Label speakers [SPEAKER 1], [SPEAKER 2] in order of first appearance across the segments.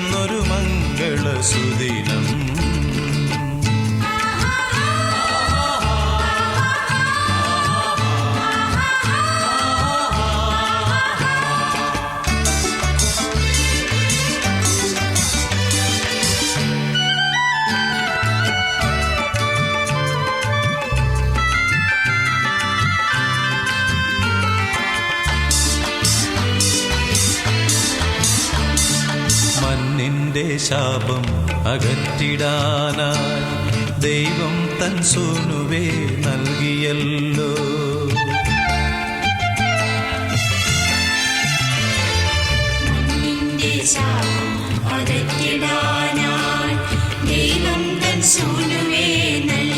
[SPEAKER 1] പിറന്നൊരു മംഗള സുദിനം ശാപം അകറ്റിടാനായി ദൈവം തൻ സൂനുവേ നൽകിയല്ലോ.
[SPEAKER 2] ശാപം അകറ്റിടാനായി ദൈവം തൻ സൂനുവേ നൽകിയല്ലോ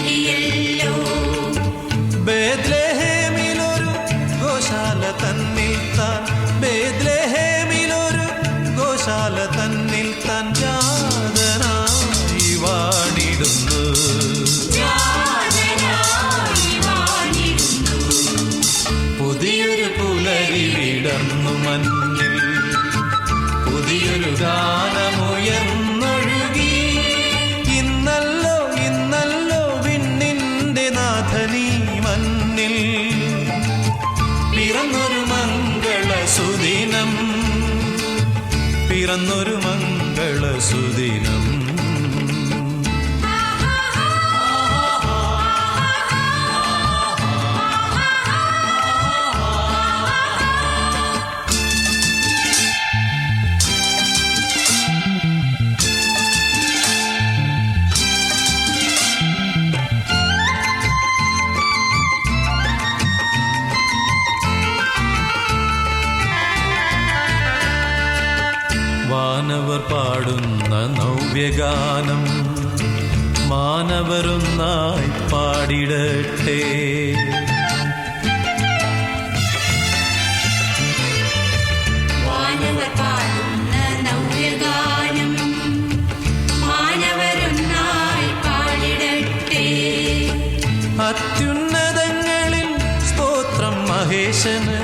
[SPEAKER 1] മഹേശന്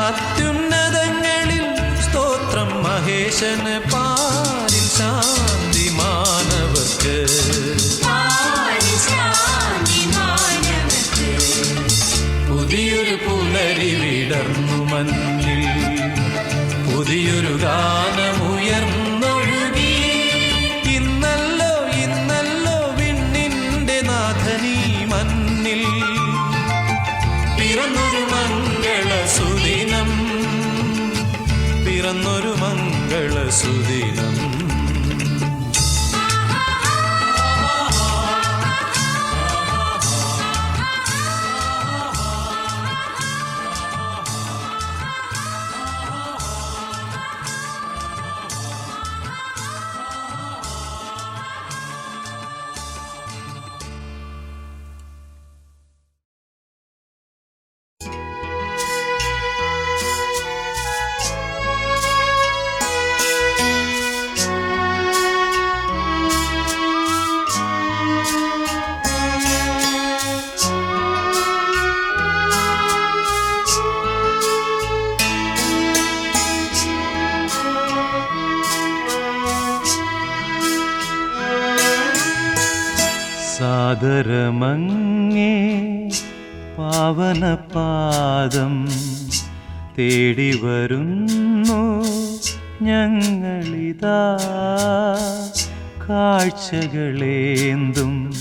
[SPEAKER 1] അത്യുന്നതങ്ങളിൽ സ്തോത്രം. മഹേശന് പാരിൽ ശാന്തി മാനവർക്ക് പുതിയൊരു പുലരി വിടർന്നു മഞ്ഞിൽ. പുതിയൊരു ഗാനമുയർന്നൊഴുകി വരുന്നു ഞങ്ങളിതാ. കാഴ്ചകളേന്തും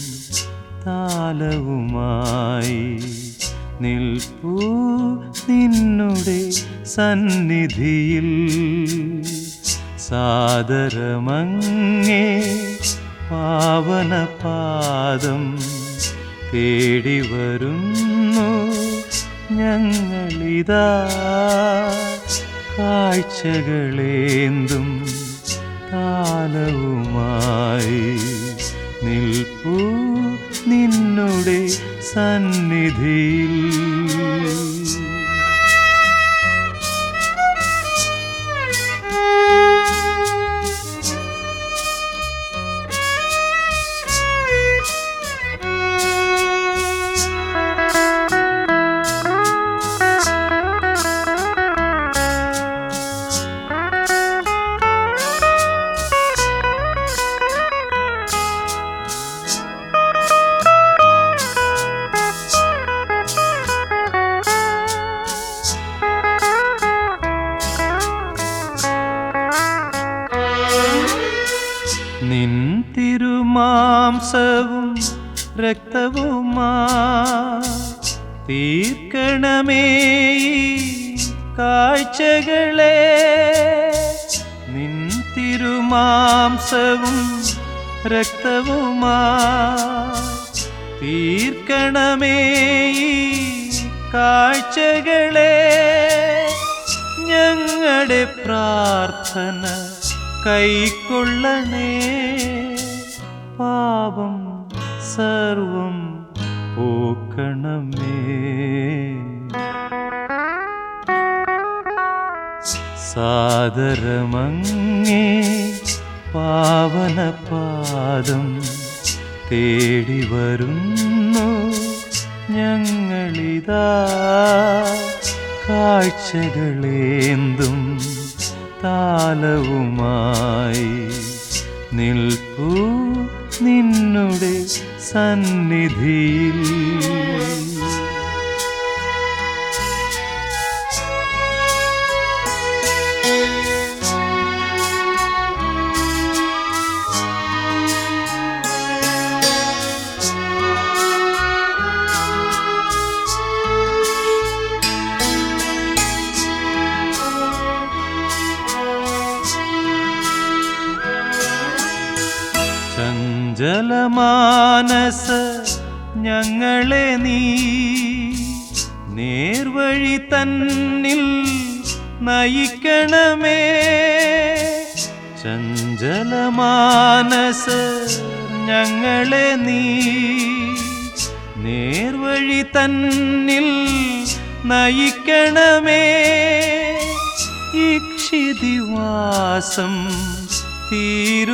[SPEAKER 1] താലവുമായി നിൽപ്പൂ നിന്നുടെ സന്നിധിയിൽ. സാദരമങ്ങേ പാവനപാദം തേടി വരുന്നു ഞങ്ങളിതാ കാഴ്ചകളേന്തും താലവുമായി നിൽപ്പൂ നിന്നുടെ സന്നിധിയിൽ. തിരുമാംസവും രക്തവുമാ തീർക്കണമേ കാഴ്ചകളെ. ഞങ്ങളുടെ പ്രാർത്ഥന കൈക്കൊള്ളണേ. പാപം സർവം പോക്കണമേ. സാദരമങ്ങേ പാവനപാദം തേടി വരുന്നു ഞങ്ങളിതാ. കാഴ്ചകളേന്തും താലവുമായി നിൽപ്പൂ നിന്നുടെ സന്നിധിയിൽ. നയിക്കണമേ ചഞ്ചലമാനസ ഞങ്ങളെ നീ നേർവഴി തന്നിൽ നയിക്കണമേ. ഇക്ഷിതിവാസം തീരുന്നേരം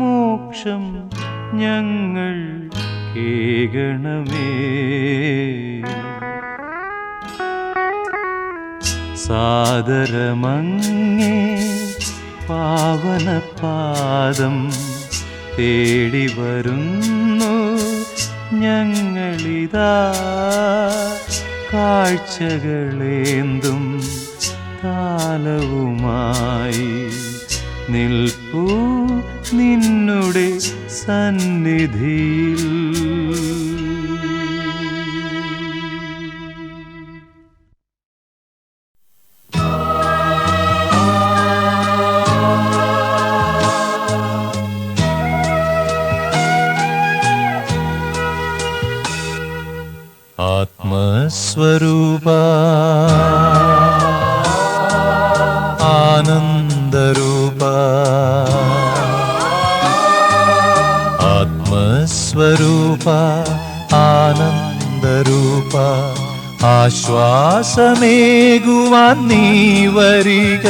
[SPEAKER 1] മോക്ഷം ഞങ്ങൾ കേകണമേ സാദരമങ്ങേ പാവനപാദം തേടി വരുന്നു ഞങ്ങളിതാ. കാഴ്ചകളേന്തും താലവുമായി നിൽപ്പൂ നിന്നുടെ സന്നിധിയിൽ. ആത്മസ്വരൂപ. ആനന്ദരൂപ. ആത്മസ്വരൂപ ആനന്ദരൂപ. ആശ്വാസമേകുവാൻ നീ വരിക.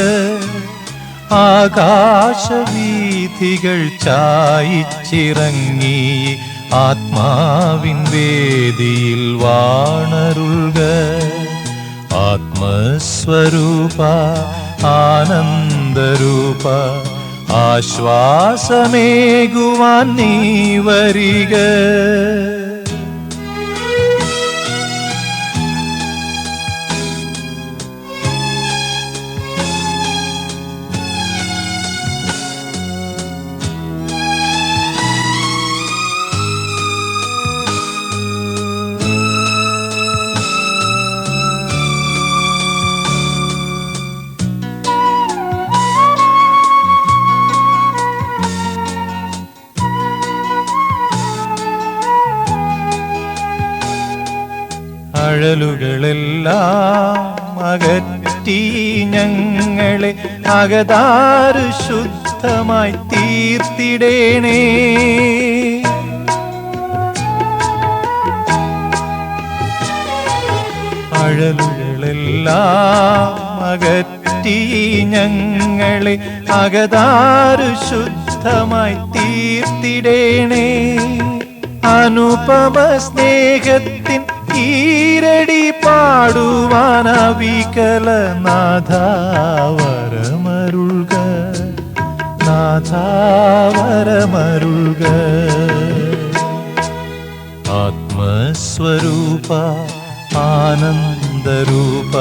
[SPEAKER 1] ആകാശവീഥികൾ ചായിച്ചിറങ്ങി. ആത്മാവിൻ വേദിയിൽ വാണരുൾക ആത്മസ്വരൂപ ആനന്ദരൂപ ആശ്വാസമേകുവാൻ നീ വരിക. മകതാരു ശുദ്ധമായി തീർത്തിടേണേ. അഴലുകളെല്ലാം അകറ്റി ഞങ്ങളെ അകതാറ് ശുദ്ധമായി തീർത്തിടേണേ. അനുപമ സ്നേഹത്തിൻ ഈരടി പാടുവാന വികലനാഥാവരമരുൾക നാഥാവരമരുൾക. ആത്മസ്വരൂപ ആനന്ദരൂപ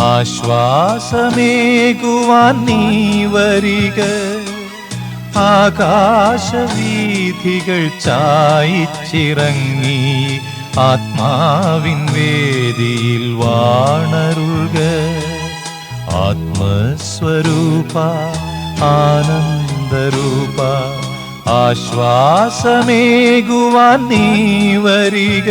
[SPEAKER 1] ആശ്വാസമേകുവാൻ നീ വരിക. ആകാശവീഥികൾ ചായിച്ചിറങ്ങി. ആത്മാവിൻ വേദിയിൽ വാണരുൾക ആത്മസ്വരൂപ ആനന്ദരൂപ ആശ്വാസമേകുവാൻ നീ വരിക.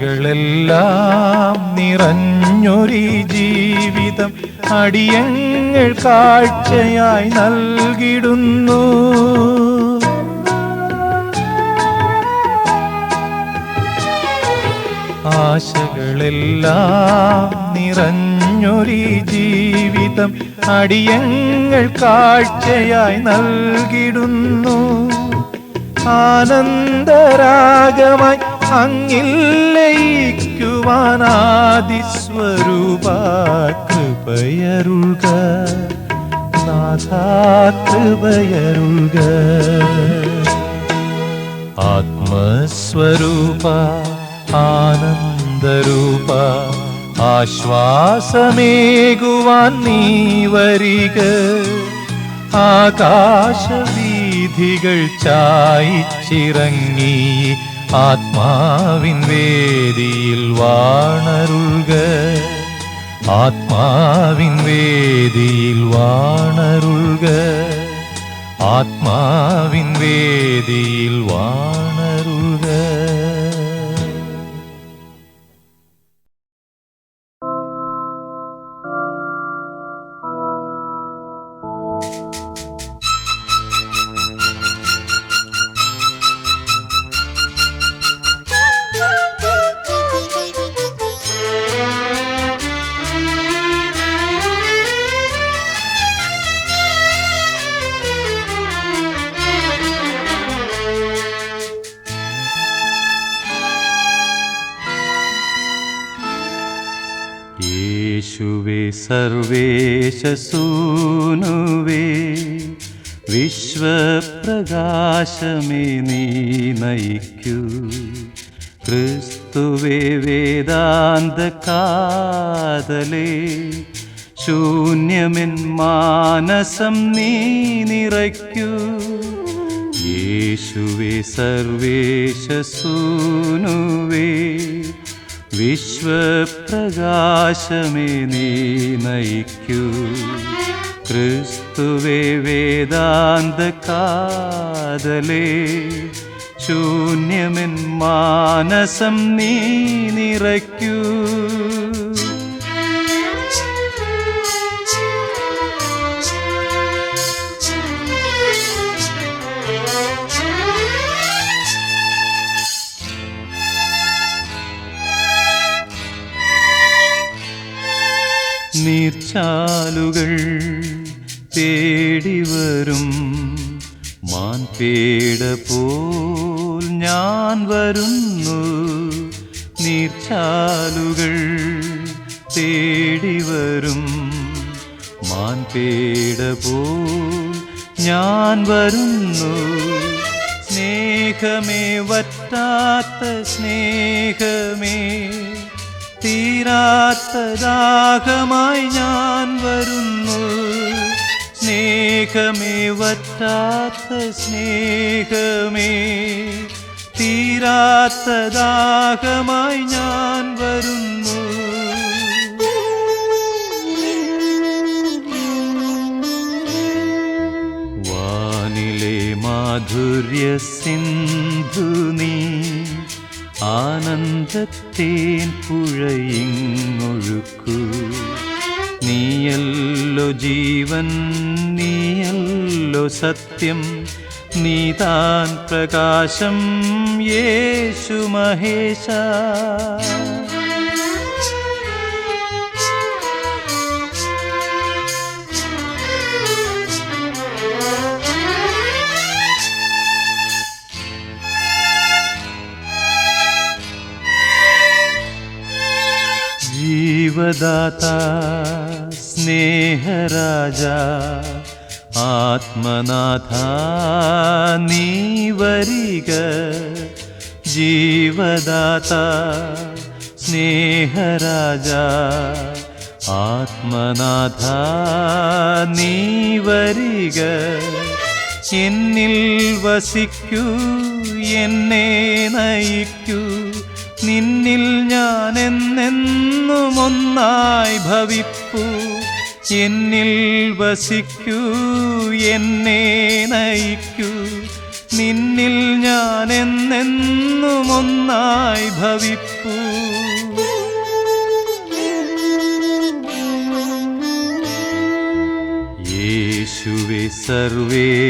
[SPEAKER 1] ആശകളെല്ലാം നിറഞ്ഞൊരു ജീവിതം അടിയങ്ങൾ കാഴ്ചയായി നൽകിടുന്നു. ആശകളെല്ലാം നിറഞ്ഞൊരു ജീവിതം അടിയങ്ങൾ കാഴ്ചയായി നൽകിടുന്നു. ആനന്ദരാഗമായി അങ്ങിൽ ലയിക്കുവാനാദിസ്വരൂപ കൃപയരുൾക നാഥാ കൃപയരുൾക ആത്മസ്വരൂപ ആനന്ദരൂപ ആശ്വാസമേകുവാൻ നീ വരിക ആകാശവീഥികൾ ചായിച്ചിറങ്ങി ആത്മാവിൻ വേദിയിൽ വാണരുൾക ആത്മാവിൻ വേദിയിൽ വാണരുൾക ആത്മാവിൻ വേദിയിൽ വാണരുൾക സർവേശസൂനുവേ വിശ്വപ്രകാശമേ നീ നയിക്കൂ. ക്രിസ്തുവേ വേദാന്ത കാതലേ ശൂന്യമെൻ മാനസം നീ നിറയ്ക്കൂ. യേശുവേ സർവേശസൂനുവേ വിശ്വപ്രകാശമേ നീ നയിക്കൂ. ക്രിസ്തുവേ വേദാന്ത കാതലേ ശൂന്യമെൻ മാനസം നീ നിറയ്ക്കൂ. നീർച്ചാലുകൾ തേടി വരും മാൻപേട പോൽ ഞാൻ വരുന്നു. നീർച്ചാലുകൾ തേടി വരും മാൻപേട പോൽ ഞാൻ വരുന്നു. സ്നേഹമേ വറ്റാത്ത സ്നേഹമേ. തീരാത്ത രാഗമായി ഞാൻ വരുന്നു. സ്നേഹമേ വറ്റാത്ത സ്നേഹമേ തീരാത്ത രാഗമായി ഞാൻ വരുന്നു. വാനിലെ മാധുര്യ സിന്ധു ആനന്ദത്തേൻ പുഴയിങ്ങൊഴുക്കൂ. നീയല്ലോ ജീവൻ നീയല്ലോ സത്യം നീതാൻ പ്രകാശം യേശു മഹേശ. ജീവദാത സ്നേഹരാജ ആത്മനാഥ നീ വരിക ജീവദാത സ്നേഹരാജ ആത്മനാഥ നീ വരിക എന്നിൽ വസിക്കൂ എന്നെ നയിക്കൂ നിന്നിൽ ഞാൻ എന്നെന്നും ഒന്നായി ഭവിപ്പൂ. എന്നിൽ വസിക്കൂ എന്നെ നയിക്കൂ. നിന്നിൽ ഞാൻ എന്നെന്നും ഒന്നായി ഭവിപ്പൂ. യേശുവേ സർവേശസൂനുവേ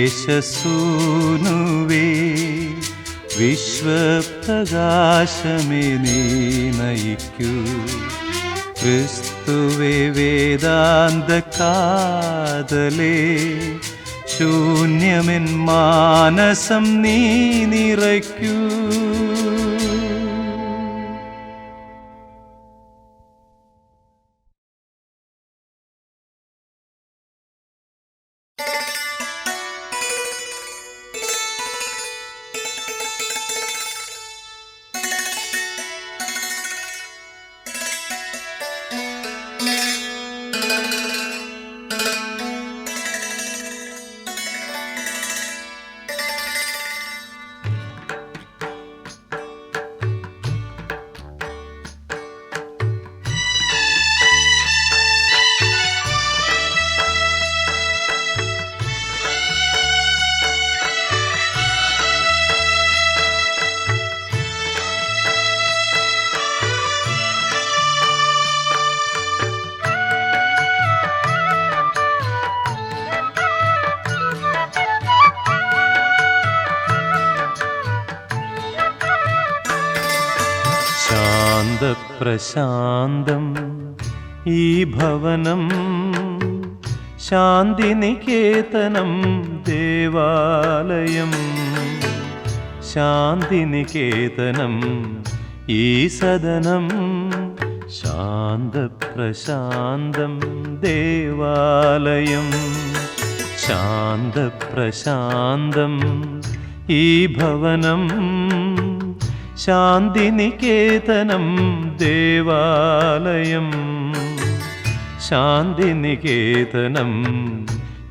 [SPEAKER 1] വിശ്വപ്രകാശമേ നീ നയിക്കൂ. ക്രിസ്തുവേ വേദാന്ത കാതലേ ശൂന്യമെൻ മാനസം നീ നിറയ്ക്കൂ. ശാന്തപ്രശാന്തം ഈ ഭവനം ശാന്തിനികേതനം ദേവാലയം. ശാന്തിനികേതനം ഈ സദനം ശാന്തപ്രശാന്തം ദേവാലയം. ശാന്തപ്രശാന്തം ഈ ഭവനം ശാന്തിനികേതനം ദേവാലയം. ശാന്തിനികേതനം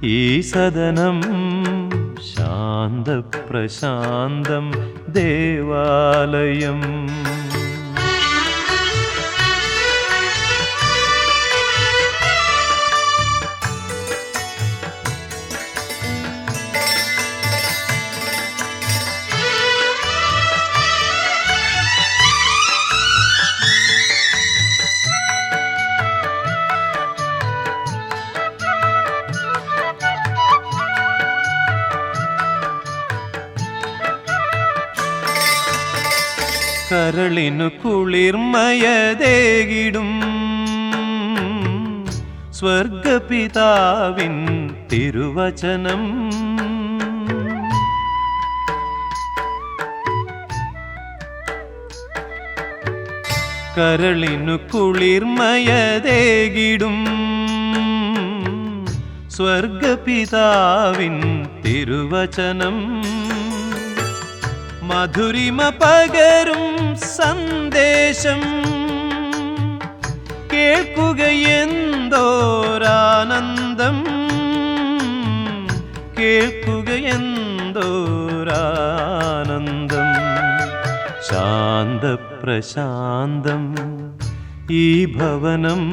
[SPEAKER 1] ഈ സദനം ശാന്തപ്രശാന്തം ദേവാലയം. കരളിനു കുളിർമയതേകിടും. സ്വർഗപിതാവിൻ തിരുവചനം. കരളിനു കുളിർമയതേകിടും. സ്വർഗപിതാവിൻ തിരുവചനം. മധുരിമ പകരും സന്ദേശം. കേൾക്കുകയെന്തോരാനന്ദം. കേൾക്കുകയെന്തോരാനന്ദം. ശാന്തപ്രശാന്തം ഈ ഭവനം.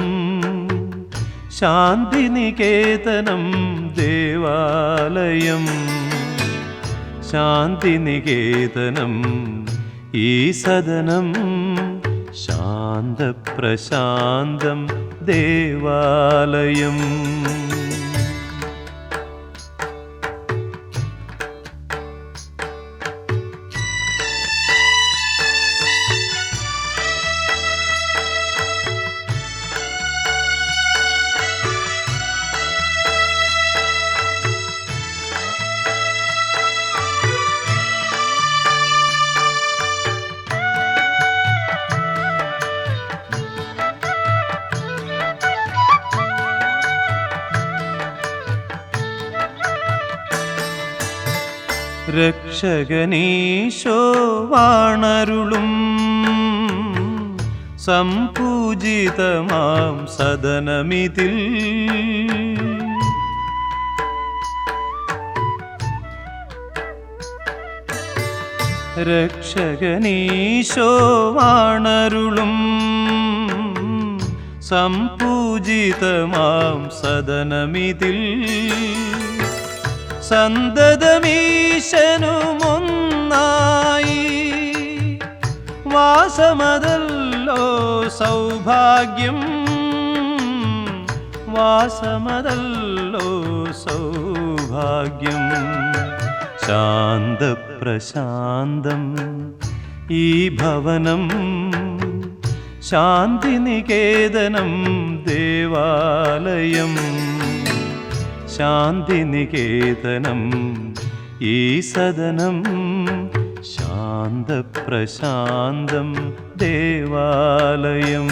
[SPEAKER 1] ശാന്തിനികേതനം ദേവാലയം. ശാന്തിനികേതനം ഈ സദനം ശാന്തപ്രശാന്തം ദേവാലയം. രക്ഷകനീശോ വാണരുളും. സംപൂജിതമാം സദനമിതിൽ. രക്ഷകനീശോ വാണരുളും. സംപൂജിതമാം സദനമിതിൽ. സന്തതമീശനുമൊന്നായി. വാസമതല്ലോ സൗഭാഗ്യം. വാസമതല്ലോ സൗഭാഗ്യം. ശാന്തപ്രശാന്തം ഈ ഭവനം. ശാന്തിനികേതനം ദേവാലയം. ശാന്തിനികേതനം ഈ സദനം ശാന്തപ്രശാന്തം ദേവാലയം.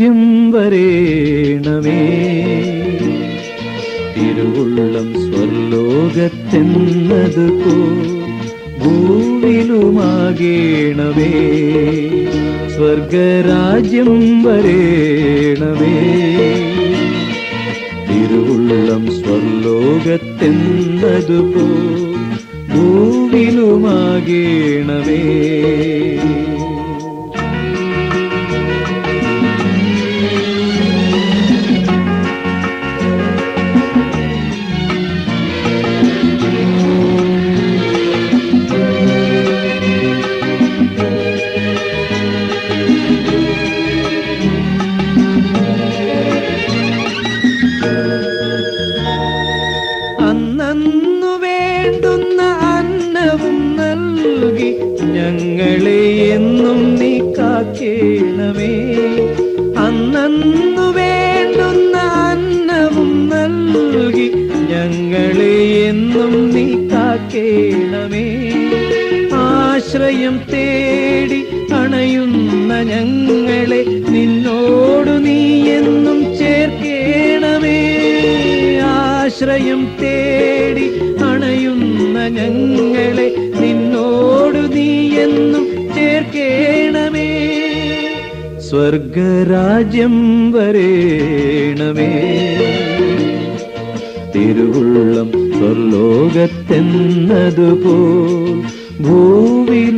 [SPEAKER 1] സ്വർഗരാജ്യം വരേണമേ. തിരുവുള്ളം സ്വർലോകത്തെന്നതുപോ ഭൂവിലുമാകേണമേ. സ്വർഗരാജ്യം വരേണമേ. തിരുവുള്ളം സ്വർലോകത്തെന്നതുപോ ഭൂവിലുമാകേണമേ. ഞങ്ങളെ എന്നും നീ കാക്കേണമേ. അന്നു വേണ്ടുന്ന അന്നവും നൽകി ഞങ്ങളെ എന്നും നീ കാക്കേണമേ. ആശ്രയം തേടി അണയുന്ന ഞങ്ങളെ നിന്നോടു നീ എന്നും ചേർക്കേണമേ. ആശ്രയം തേടി അണയുന്ന ഞങ്ങളെ സ്വർഗരാജ്യം വരേണമേ. തിരുവുള്ളം സ്വർലോകത്തെന്നതുപോൽ ഭൂവിലുമാകേണമേ.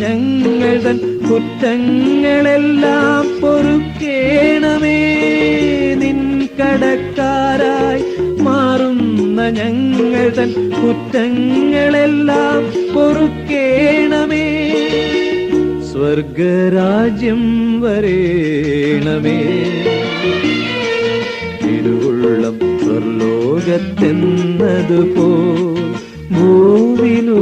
[SPEAKER 1] ഞങ്ങളെ തൻ കുറ്റങ്ങളെല്ലാം പൊറുക്കേണമേ. നിൻ കടക്കാരായി മാറുന്ന ഞങ്ങൾ തൻ കുറ്റങ്ങളെല്ലാം പൊറുക്കേണമേ. സ്വർഗരാജ്യം വരേണമേ. തിരുവുള്ളം സ്വർലോകത്തെന്നതുപോ ഭൂവിലുമാകേണമേ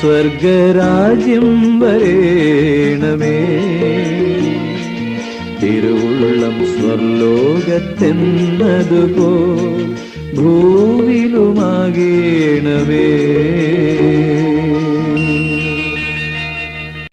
[SPEAKER 1] സ്വർഗരാജ്യം വരേണമേ. തിരുവുള്ളം സ്വർലോകത്തെന്നതുപോ ഭൂവിലുമാകേണമേ.